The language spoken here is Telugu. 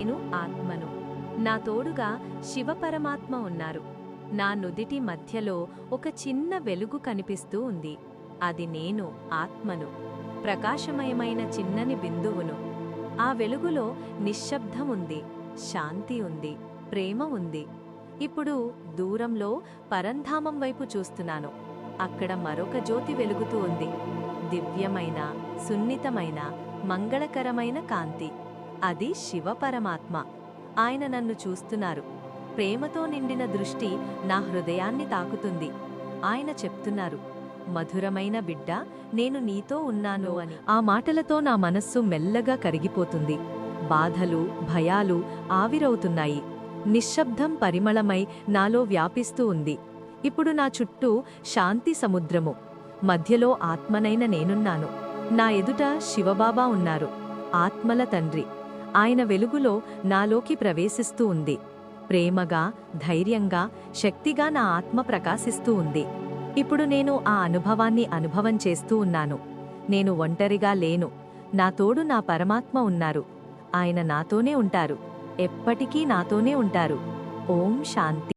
నేను ఆత్మను. నా తోడుగా శివపరమాత్మ ఉన్నారు. నా నుదిటి మధ్యలో ఒక చిన్న వెలుగు కనిపిస్తూ ఉంది. అది నేను ఆత్మను. ప్రకాశమయమైన చిన్నని బిందువును. ఆ వెలుగులో నిశ్శబ్దం ఉంది శాంతి ఉంది ప్రేమ ఉంది. ఇప్పుడు దూరంలో పరంధామం వైపు చూస్తున్నాను. అక్కడ మరొక జ్యోతి వెలుగుతూ ఉంది. దివ్యమైన సున్నితమైన మంగళకరమైన కాంతి. అది శివపరమాత్మ. ఆయన నన్ను చూస్తున్నారు. ప్రేమతో నిండిన దృష్టి నా హృదయాన్ని తాకుతుంది. ఆయన చెప్తున్నారు మధురమైన బిడ్డ నేను నీతో ఉన్నాను అని. ఆ మాటలతో నా మనస్సు మెల్లగా కరిగిపోతుంది. బాధలు భయాలు ఆవిరవుతున్నాయి. నిశ్శబ్దం పరిమళమై నాలో వ్యాపిస్తూ ఉంది. ఇప్పుడు నా చుట్టూ శాంతి సముద్రము. మధ్యలో ఆత్మనైన నేనున్నాను. నా ఎదుట శివబాబా ఉన్నారు. ఆత్మల తండ్రి. ఆయన వెలుగులో నాలోకి ప్రవేశిస్తూ ఉంది. ప్రేమగా ధైర్యంగా శక్తిగా నా ఆత్మ ప్రకాశిస్తూ ఉంది. ఇప్పుడు నేను ఆ అనుభవాన్ని అనుభవం చేస్తూ ఉన్నాను. నేను ఒంటరిగా లేను. నా తోడు నా పరమాత్మ ఉన్నారు. ఆయన నాతోనే ఉంటారు. ఎప్పటికీ నాతోనే ఉంటారు. ఓం శాంతి.